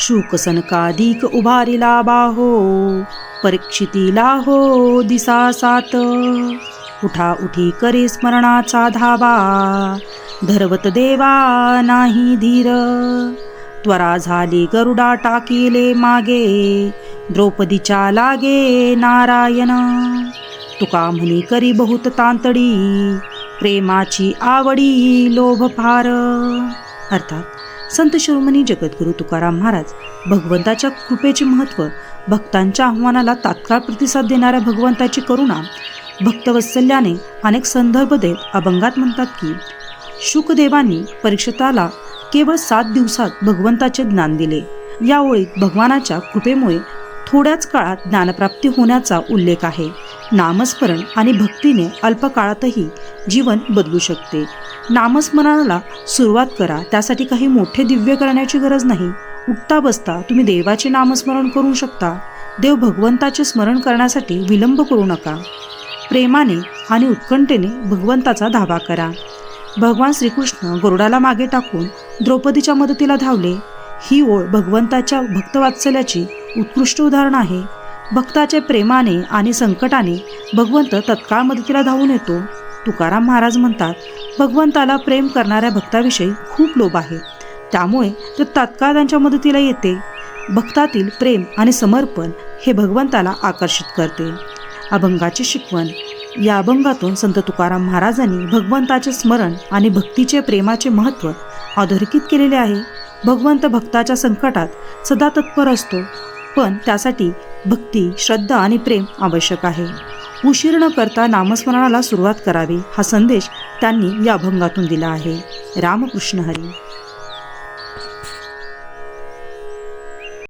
शूकसनकाधिक उभारिला बाहो परीक्षितीला हो दिसा सात. उठा उठी करे स्मरणाचा धावा धरवत देवा नाही धीर. त्वरा झाली गरुडा टाकीले मागे द्रौपदीच्या लागे नारायण. तुका म्हणी करी बहुत तांतडी प्रेमाची आवडी लोभ फार. अर्थात संत शिरोमणी जगद्गुरु तुकाराम महाराज भगवंताच्या कृपेचे महत्त्व भक्तांच्या आव्हानाला तात्काळ प्रतिसाद देणाऱ्या भगवंताची करुणा भक्तवत्सल्याने अनेक संदर्भ देत अभंगात म्हणतात की शुकदेवांनी परीक्षिताला केवळ सात दिवसात भगवंताचे ज्ञान दिले. या ओळीत भगवानाच्या कृपेमुळे थोड्याच काळात ज्ञानप्राप्ती होण्याचा उल्लेख आहे. नामस्मरण आणि भक्तीने अल्पकाळातही जीवन बदलू शकते. नामस्मरणाला सुरुवात करा. त्यासाठी काही मोठे दिव्य करण्याची गरज नाही. उठता बसता तुम्ही देवाचे नामस्मरण करू शकता. देव भगवंताचे स्मरण करण्यासाठी विलंब करू नका. प्रेमाने आणि उत्कंठेने भगवंताचा धावा करा. भगवान श्रीकृष्ण गरुडाला मागे टाकून द्रौपदीच्या मदतीला धावले. ही ओळ भगवंताच्या भक्तवात्सल्याची उत्कृष्ट उदाहरण आहे. भक्ताच्या प्रेमाने आणि संकटाने भगवंत तत्काळ मदतीला धावून येतो. तुकाराम महाराज म्हणतात भगवंताला प्रेम करणाऱ्या भक्ताविषयी खूप लोभ आहे. त्यामुळे तो तात्काळ त्यांच्या मदतीला येते. भक्तातील प्रेम आणि समर्पण हे भगवंताला आकर्षित करते. अभंगाची शिकवण. या अभंगातून संत तुकाराम महाराजांनी भगवंताचे स्मरण आणि भक्तीचे प्रेमाचे महत्त्व अधोरेखित केलेले आहे. भगवंत भक्ताच्या संकटात सदा तत्पर असतो पण त्यासाठी भक्ती श्रद्धा आणि प्रेम आवश्यक आहे. उशीर न करता नामस्मरणाला सुरुवात करावी हा संदेश त्यांनी या अभंगातून दिला आहे. रामकृष्ण हरी.